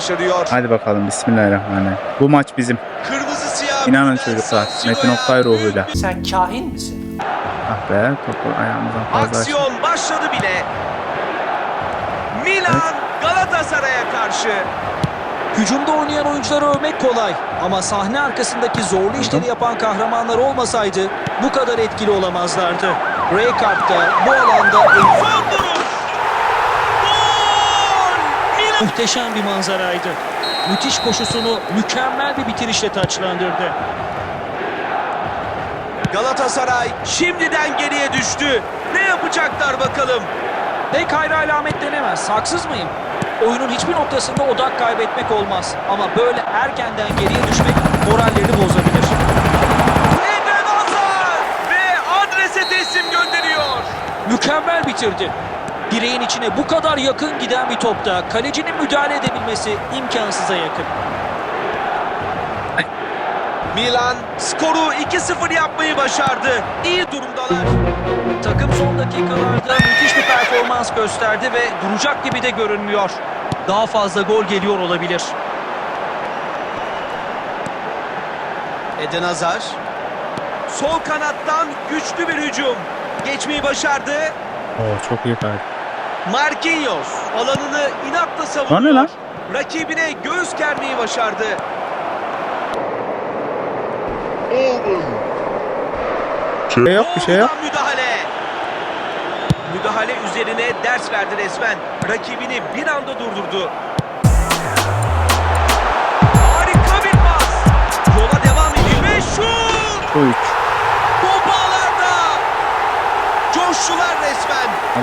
başarıyor. Hadi bakalım Bismillahirrahmanirrahim. Bu maç bizim. Kırmızı siyah. İnanın çocuklar. Metin Oktay ruhuyla. Sen kahin misin? Ah be topu ayağımızdan fazla. Aksiyon başladı bile. Milan Galatasaray'a karşı. Hücumda oynayan oyuncuları övmek kolay ama sahne arkasındaki zorlu işleri yapan kahramanlar olmasaydı bu kadar etkili olamazlardı. Rijkaard da bu alanda Son vuruş. Gol! Milan muhteşem bir manzaraydı. Müthiş koşusunu mükemmel bir bitirişle taçlandırdı. Galatasaray şimdiden geriye düştü. Ne yapacaklar bakalım. Pek hayra alamet denemez. Haksız mıyım? Oyunun hiçbir noktasında odak kaybetmek olmaz. Ama böyle erkenden geriye düşmek morallerini bozabilir. Eden Hazar ve adrese teslim gönderiyor. Mükemmel bitirdi. Direğin içine bu kadar yakın giden bir topta kalecinin müdahale edebilmesi imkansıza yakın. Milan skoru 2-0 yapmayı başardı. İyi durumdalar. Takım son dakikalarda müthiş bir performans gösterdi ve duracak gibi de görünmüyor. Daha fazla gol geliyor olabilir. Eden Hazar. Sol kanattan güçlü bir hücum. Geçmeyi başardı. Oo, çok iyi kaydı. Marquinhos alanını inatla savunuyor. Rakibine göğüs germeyi başardı. Şey yok bir şey yok. Müdahale. Müdahale üzerine ders verdi resmen. Rakibini bir anda durdurdu.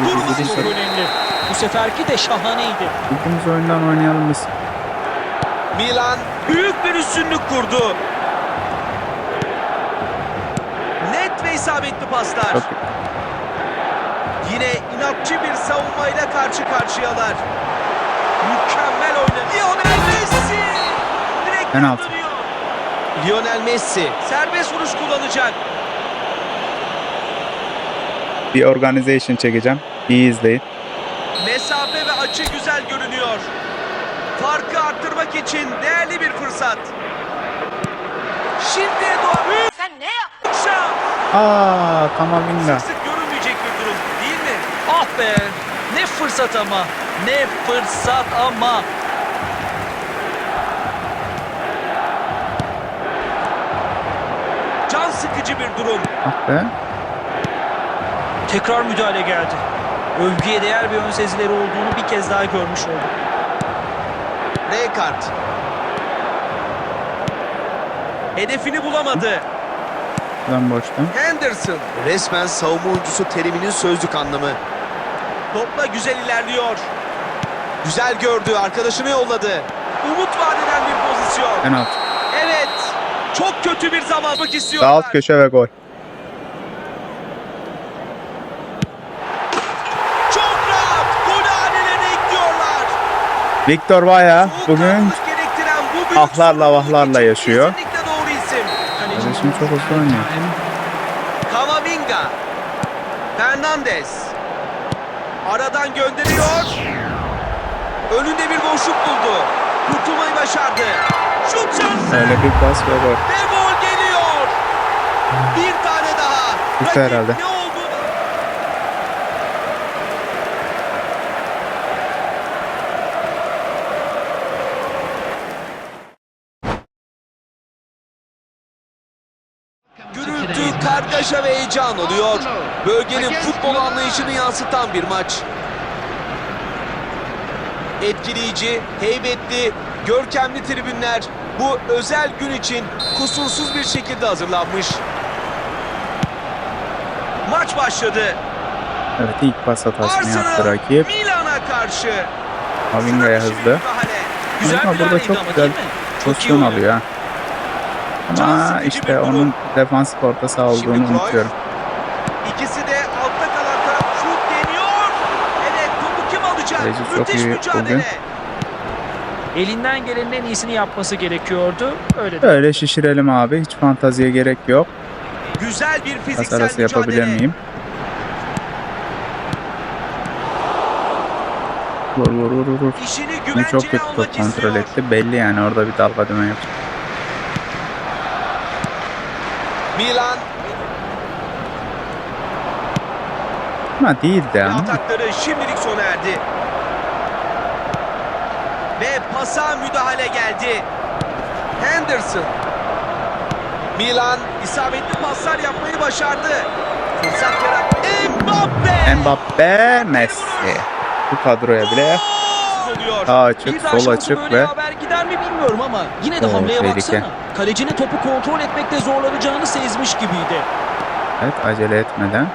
Durmadı. bir Çok önemli. Bu seferki de şahaneydi. Bildiğimiz oyundan oynayalım biz. Milan büyük bir üstünlük kurdu. Net ve isabetli paslar. Çok. Yine inatçı bir savunmayla karşı karşıyalar. Mükemmel oynadı. Lionel Messi! Direkt Penaltı. Lionel Messi serbest vuruş kullanacak. Bir organization çekeceğim. İyi izleyin. Mesafe ve açı güzel görünüyor. Farkı arttırmak için değerli bir fırsat. Şimdi Doğan Sen ne yap? şans. Aa Kamavinga. Sık sık görülmeyecek bir durum değil mi? Ah be! Ne fırsat ama! Ne fırsat ama! Can sıkıcı bir durum. Ah be. Tekrar müdahale geldi. Övgüye değer bir ön sezileri olduğunu bir kez daha görmüş olduk. Rijkaard. Hedefini bulamadı. Ben boştum. Henderson. Resmen savunma oyuncusu teriminin sözlük anlamı. Topla güzel ilerliyor. Güzel gördü. Arkadaşını yolladı. Umut vadeden bir pozisyon. Penaltı. Evet. Çok kötü bir zaman istiyorlar. Sağ alt köşe ve gol. Çok rahat. Golü hanelerine ekliyorlar. Victor Vaya bugün ahlarla vahlarla yaşıyor. Kardeşim çok hızlı oynuyor. Kamavinga. Fernandez. Aradan gönderiyor. Önünde bir boşluk buldu. Kurtulmayı başardı. Şut şansı Öyle bir pas gol. ve gol geliyor. Bir tane daha. Bitti herhalde. Ne Gürültü, kargaşa ve heyecan oluyor. Bölgenin futbol anlayışını yansıtan bir maç. Etkileyici, heybetli, görkemli tribünler bu özel gün için kusursuz bir şekilde hazırlanmış. Maç başladı. Evet ilk pas hatasını yaptı rakip. Milan'a karşı. Bir hızlı. Güzel Ama burada çok güzel pozisyon alıyor ha. Ama işte onun defansif orta saha Şimdi olduğunu Cruyff. unutuyorum. İkisi de altta kalan taraf şut deniyor. Evet topu kim alacak? Kaleci çok Müthiş iyi mücadele. bugün. Elinden gelenin en iyisini yapması gerekiyordu. Öyle de. Böyle şişirelim abi. Hiç fantaziye gerek yok. Güzel bir Pas fiziksel arası mücadele. yapabilir miyim? Vur vur vur vur. İşini çok kötü kontrol istiyor. etti. Belli yani orada bir dalga dümen yapacak. Milan Ama değildi ama. atakları şimdilik sona erdi. Ve pasa müdahale geldi. Henderson. Milan isabetli paslar yapmayı başardı. Fırsat yarattı. Mbappe. Mbappe, Messi. Bu kadroya bile sağ açık, sol açık ve haber gider mi bilmiyorum ama yine de hamleye baksana. Kalecinin topu kontrol etmekte zorlanacağını sezmiş gibiydi. evet acele etmeden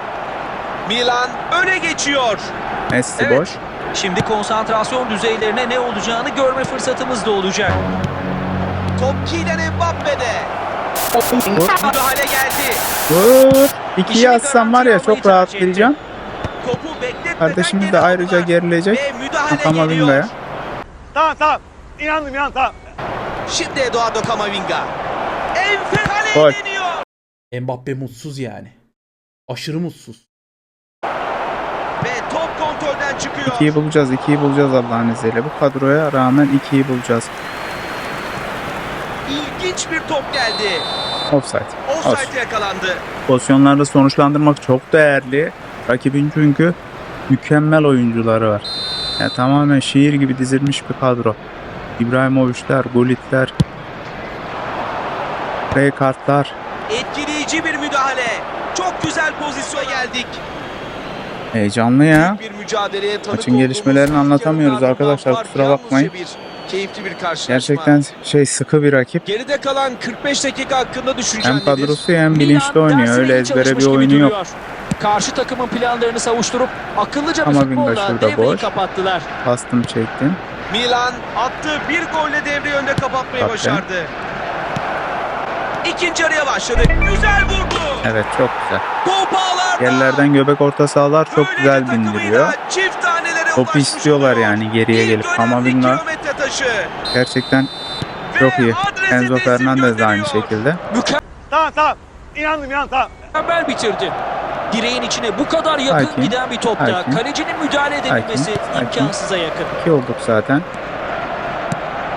Milan öne geçiyor. Messi Evet. boş. Şimdi konsantrasyon düzeylerine ne olacağını görme fırsatımız da olacak. Top Kylian Mbappe'de. Müdahale geldi. Vur. İkiyi atsam var ya çok rahat vereceğim. Topu bekletmeden Kardeşimiz de ayrıca gerilecek. Ve müdahale Kakamavinga'ya. geliyor. Tamam tamam. İnandım inandım tamam. Şimdi Eduardo Camavinga. Enfer kaleye deniyor. Mbappe mutsuz yani. Aşırı mutsuz. Ve top kontrolden çıkıyor. İkiyi bulacağız, ikiyi bulacağız Allah'ın izniyle. Bu kadroya rağmen ikiyi bulacağız. İlginç bir top geldi. Offside. Olsun. Offside yakalandı. Pozisyonlarda sonuçlandırmak çok değerli. Rakibin çünkü mükemmel oyuncuları var. Yani tamamen şiir gibi dizilmiş bir kadro. İbrahimovic'ler, Gullit'ler, Rijkaard'lar. Etkileyici bir müdahale. Çok güzel pozisyona geldik. Heyecanlı ya. Büyük bir mücadeleye tanık Maçın gelişmelerini anlatamıyoruz arkadaşlar, kusura bakmayın. Bir, keyifli bir karşılaşma. Gerçekten şey sıkı bir rakip. Geride kalan 45 dakika hakkında düşüncen Hem kadrosu hem bilinçli oynuyor. Öyle ezbere bir oyunu yok. Karşı takımın planlarını savuşturup akıllıca bir futbolla devreyi boş. kapattılar. Bastım çektim. Milan attığı bir golle devre önde kapatmayı Tabii. başardı. İkinci araya başladı. Güzel vurdu. Evet çok güzel. Top ağlarda. Yerlerden göbek orta sahalar çok Böylece güzel bindiriyor. Çift tanelere Topu istiyorlar yani geriye gelip. kilometre taşı. gerçekten Ve çok iyi. Enzo Fernandez de aynı şekilde. Tamam tamam. İnandım inandım tamam. Mükemmel bitirdi. Direğin içine bu kadar yakın Sakin, giden bir topta sakin. kalecinin müdahale edebilmesi sakin. imkansıza yakın. İki olduk zaten.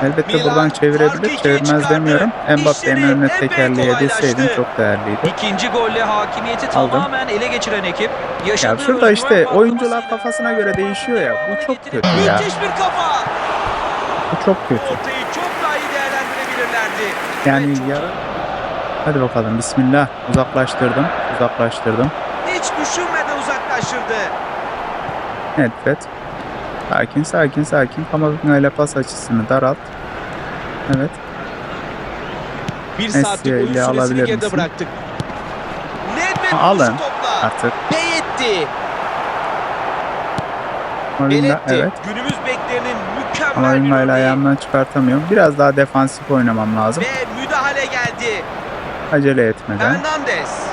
Elbette Milan buradan çevirebilir. Çevirmez demiyorum. Mbappe'nin önüne tekerleyebilseydin kolaylaştı. çok değerliydi. İkinci golle hakimiyeti Aldım. tamamen ele geçiren ekip Ya şurada işte oyuncular kafasına göre değişiyor ya. Bu çok kötü ya. Müthiş bir kafa. Bu çok kötü. Ortayı çok daha iyi değerlendirebilirlerdi. Yani yarı... Hadi bakalım bismillah. Uzaklaştırdım. Uzaklaştırdım. Düşünmeden uzaklaştırdı. Evet. Sakin sakin sakin. Kamavinga ile pas açısını daralt. Evet. Bir Messi saatlik oyun süresini geride bıraktık. Nedved Alın. topla. Artık Beyetti. Kamavinga evet. Günümüz beklerinin mükemmel Kamavinga ile ayağımdan çıkartamıyorum. Biraz daha defansif oynamam lazım. Ve müdahale geldi. Acele etmeden. Hernandez.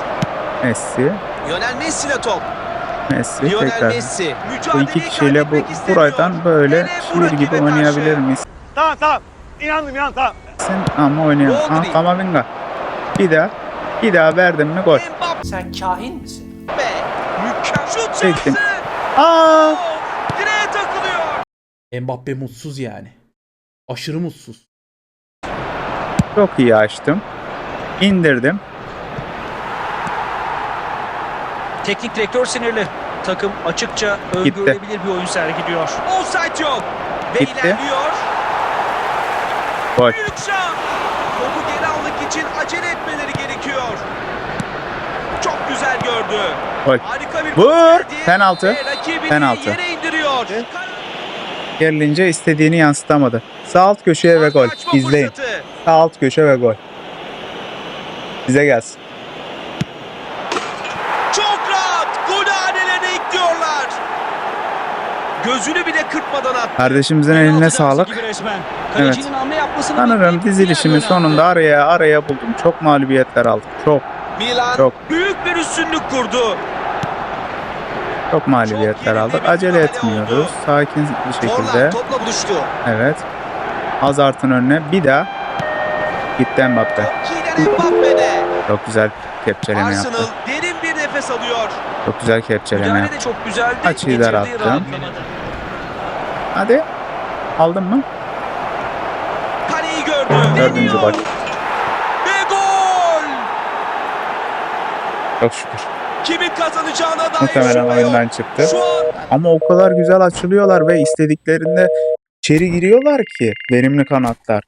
Messi. Lionel Messi ile top. Messi Lionel tekrar. Messi. Bu iki kişiyle bu buradan böyle şiir gibi oynayabilir misin Tamam tamam. İnandım inandım tamam. ama oynayamam. Rodri. Aha Kamavinga. Bir daha. Bir daha verdim mi gol. Sen kahin misin? Mükemmel. Şut Çektim. Aa! Direğe takılıyor. Mbappe mutsuz yani. Aşırı mutsuz. Çok iyi açtım. İndirdim. Teknik direktör sinirli. Takım açıkça öngörülebilir bir oyun sergiliyor. Offside yok. Ve Gitti. ilerliyor. Gol. Büyük şans. Topu geri almak için acele etmeleri gerekiyor. Çok güzel gördü. Gol. Harika bir Vur. Penaltı. Penaltı. yere indiriyor. Gerilince istediğini yansıtamadı. Sağ alt köşeye ve gol. İzleyin. fırsatı. Sağ alt köşe ve gol. Bize gelsin. Çok rahat. Gol hanelerine ekliyorlar. Gözünü bile kırpmadan attı. Kardeşimizin eline sağlık. yapmasını Sanırım yöne sonunda araya araya buldum. Çok mağlubiyetler aldık. Çok Milan Çok. büyük bir üstünlük kurdu. çok mağlubiyetler aldık. Acele etmiyoruz. oldu. Sakin bir şekilde. Topla buluştu. Evet. Hazard'ın önüne bir daha. Gitti Mbappe. Çok güzel kepçeleme Arsenal yaptı. derin bir nefes alıyor. Çok güzel kepçeleme yaptı. çok güzeldi. Açıyı getirdiği daralttı. rahatlamadı. Hadi. Aldın mı? Kaleyi gördü. Dördüncü gol. Ve gol! Çok şükür. Kimin kazanacağına dair Muhtemelen oyundan çıktı. An Ama o kadar güzel açılıyorlar ve istediklerinde içeri giriyorlar ki verimli kanatlar.